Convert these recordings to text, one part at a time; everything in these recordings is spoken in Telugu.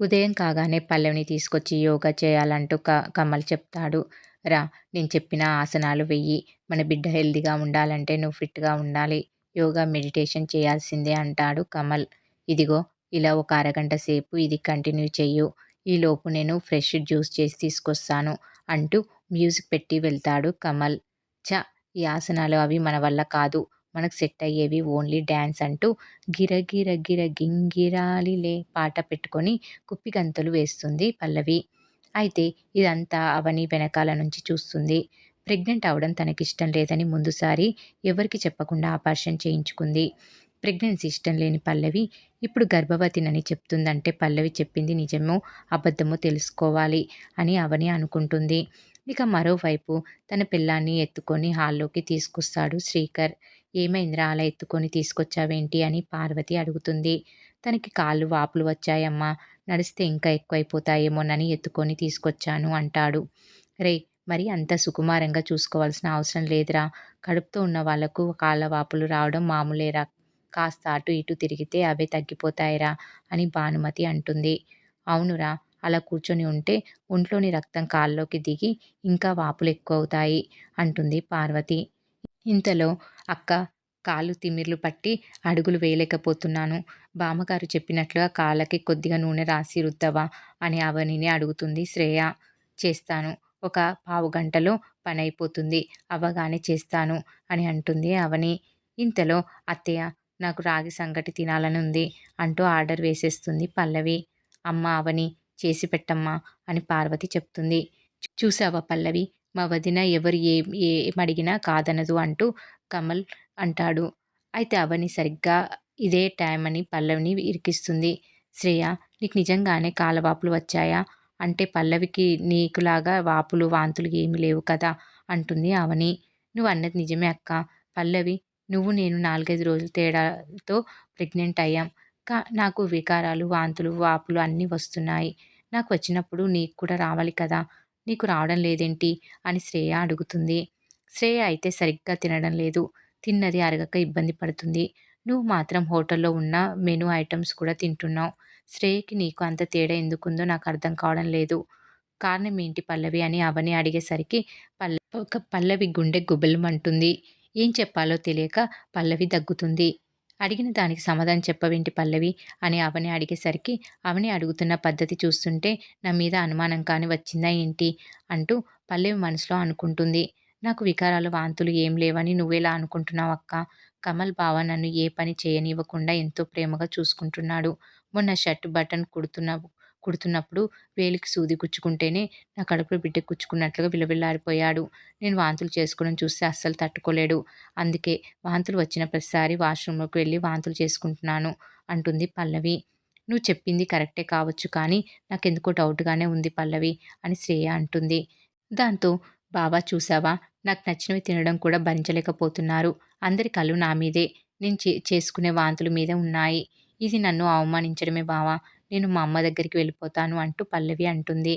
ఉదయం కాగానే పల్లవిని తీసుకొచ్చి యోగా చేయాలంటూ క కమల్ చెప్తాడు. రా నేను చెప్పిన ఆసనాలు వెయ్యి. మన బిడ్డ హెల్దీగా ఉండాలంటే నువ్వు ఫిట్గా ఉండాలి. యోగా మెడిటేషన్ చేయాల్సిందే అంటాడు కమల్. ఇదిగో ఇలా ఒక అరగంట సేపు ఇది కంటిన్యూ చెయ్యు. ఈలోపు నేను ఫ్రెష్ జ్యూస్ చేసి తీసుకొస్తాను అంటూ మ్యూజిక్ పెట్టి వెళ్తాడు కమల్. చ ఈ ఆసనాలు అవి మన వల్ల కాదు. మనకు సెట్ అయ్యేవి ఓన్లీ డ్యాన్స్ అంటూ గిరగిర గిర గింగిరాలిలే పాట పెట్టుకొని కుప్పి గంతులు వేస్తుంది పల్లవి. అయితే ఇదంతా అవని వెనకాల నుంచి చూస్తుంది. ప్రెగ్నెంట్ అవడం తనకిష్టం లేదని ముందుసారి ఎవరికి చెప్పకుండా ఆపరేషన్ చేయించుకుంది. ప్రెగ్నెన్సీ ఇష్టం లేని పల్లవి ఇప్పుడు గర్భవతినని చెప్తుందంటే పల్లవి చెప్పింది నిజమో అబద్ధమో తెలుసుకోవాలి అని అవని అనుకుంటుంది. ఇక మరోవైపు తన పిల్లాన్ని ఎత్తుకొని హాల్లోకి తీసుకొస్తాడు శ్రీకర్. ఏమైందిరా అలా ఎత్తుకొని తీసుకొచ్చావేంటి? అని పార్వతి అడుగుతుంది. తనకి కాళ్ళు వాపులు వచ్చాయమ్మా. నడిస్తే ఇంకా ఎక్కువైపోతాయేమోనని ఎత్తుకొని తీసుకొచ్చాను అంటాడు. రే మరి అంత సుకుమారంగా చూసుకోవాల్సిన అవసరం లేదురా. కడుపుతో ఉన్న వాళ్ళకు కాళ్ళ వాపులు రావడం మామూలేరా? కాస్త అటు ఇటు తిరిగితే అవే తగ్గిపోతాయిరా అని భానుమతి అంటుంది. అవునురా అలా కూర్చొని ఉంటే ఒంట్లోని రక్తం కాల్లోకి దిగి ఇంకా వాపులు ఎక్కువ అవుతాయి అంటుంది పార్వతి. ఇంతలో అక్క కాళ్ళు తిమ్మిర్లు పట్టి అడుగులు వేయలేకపోతున్నాను. బామ్మగారు చెప్పినట్లుగా కాళ్ళకి కొద్దిగా నూనె రాసి రుద్దవా అని అవనిని అడుగుతుంది శ్రేయ. చేస్తాను. ఒక పావు గంటలో పని అయిపోతుంది అవ్వగానే చేస్తాను అని అంటుంది అవని. ఇంతలో అత్తయ్య నాకు రాగి సంగటి తినాలని ఉంది అంటూ ఆర్డర్ వేసేస్తుంది పల్లవి. అమ్మ అవని చేసి పెట్టమ్మా అని పార్వతి చెప్తుంది. చూసావా పల్లవి? మా వదిన ఎవరు ఏ ఏమడిగినా కాదనదు అంటూ కమల్ అంటాడు. అయితే అవని సరిగ్గా ఇదే టైం అని పల్లవిని ఇరికిస్తుంది. శ్రేయ నీకు నిజంగానే కాలవాపులు వచ్చాయా? అంటే పల్లవికి నీకులాగా వాపులు వాంతులు ఏమీ లేవు కదా? అంటుంది అవని. నువ్వు అన్నది నిజమే అక్క. పల్లవి నువ్వు నేను నాలుగైదు రోజుల తేడాతో ప్రెగ్నెంట్ అయ్యాం. కా నాకు వికారాలు వాంతులు వాపులు అన్నీ వస్తున్నాయి. నాకు వచ్చినప్పుడు నీకు కూడా రావాలి కదా? నీకు రావడం లేదేంటి? అని శ్రేయ అడుగుతుంది. శ్రేయ అయితే సరిగ్గా తినడం లేదు. తిన్నది అరగక ఇబ్బంది పడుతుంది. నువ్వు మాత్రం హోటల్లో ఉన్న మెనూ ఐటమ్స్ కూడా తింటున్నావు. శ్రేయకి నీకు అంత తేడా ఎందుకుందో నాకు అర్థం కావడం లేదు. కారణం ఏంటి పల్లవి అని అవని అడిగేసరికి పల్ల ఒక పల్లవి గుండె గుబెలమంటుంది. ఏం చెప్పాలో తెలియక పల్లవి దగ్గుతుంది. అడిగిన దానికి సమాధానం చెప్పవేంటి పల్లవి? అని అవని అడిగేసరికి అవని అడుగుతున్న పద్ధతి చూస్తుంటే నా మీద అనుమానం కాని వచ్చిందా ఏంటి? అంటూ పల్లవి మనసులో అనుకుంటుంది. నాకు వికారాలు వాంతులు ఏం లేవని నువ్వేలా అనుకుంటున్నావు అక్క? కమల్ బావ నన్ను ఏ పని చేయనివ్వకుండా ఎంతో ప్రేమగా చూసుకుంటున్నాడు. మొన్న షర్ట్ బటన్ కుడుతున్న కుడుతున్నప్పుడు వేలికి సూది గుచ్చుకుంటేనే నా కడుపులో బిడ్డ గుచ్చుకున్నట్లుగా విలవిల్లారిపోయాడు నేను వాంతులు చేసుకోవడం చూస్తే అస్సలు తట్టుకోలేడు. అందుకే వాంతులు వచ్చిన ప్రతిసారి వాష్రూమ్లోకి వెళ్ళి వాంతులు చేసుకుంటున్నాను అంటుంది పల్లవి. నువ్వు చెప్పింది కరెక్టే కావచ్చు కానీ నాకెందుకో డౌట్గానే ఉంది పల్లవి అని శ్రేయ అంటుంది. దాంతో బావా చూసావా? నాకు నచ్చినవి తినడం కూడా భరించలేకపోతున్నారు. అందరి కళ్ళు నా మీదే. నేను చే చేసుకునే వాంతుల మీదే ఉన్నాయి. ఇది నన్ను అవమానించడమే బావా. నేను మా అమ్మ దగ్గరికి వెళ్ళిపోతాను అంటూ పల్లవి అంటుంది.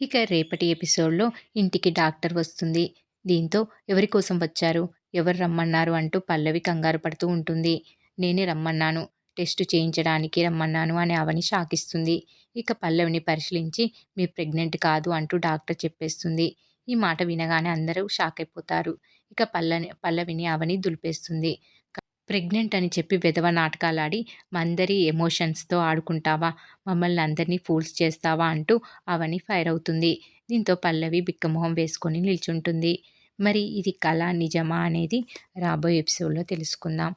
ఇక రేపటి ఎపిసోడ్లో ఇంటికి డాక్టర్ వస్తుంది. దీంతో ఎవరి కోసం వచ్చారు? ఎవరు రమ్మన్నారు? అంటూ పల్లవి కంగారు పడుతూ ఉంటుంది. నేనే రమ్మన్నాను. టెస్ట్ చేయించడానికి రమ్మన్నాను అని అవని షాకిస్తుంది. ఇక పల్లవిని పరిశీలించి మీ ప్రెగ్నెంట్ కాదు అంటూ డాక్టర్ చెప్పేస్తుంది. ఈ మాట వినగానే అందరూ షాక్ అయిపోతారు. ఇక పల్లని పల్లవిని అవని దులిపేస్తుంది. ప్రెగ్నెంట్ అని చెప్పి విధవ నాటకాలాడి మందరి ఎమోషన్స్తో ఆడుకుంటావా? మమ్మల్ని అందరినీ ఫూల్స్ చేస్తావా? అంటూ అవని ఫైర్ అవుతుంది. దీంతో పల్లవి బిక్కమొహం వేసుకొని నిల్చుంటుంది. మరి ఇది కళ నిజమా అనేది రాబోయే ఎపిసోడ్లో తెలుసుకుందాం.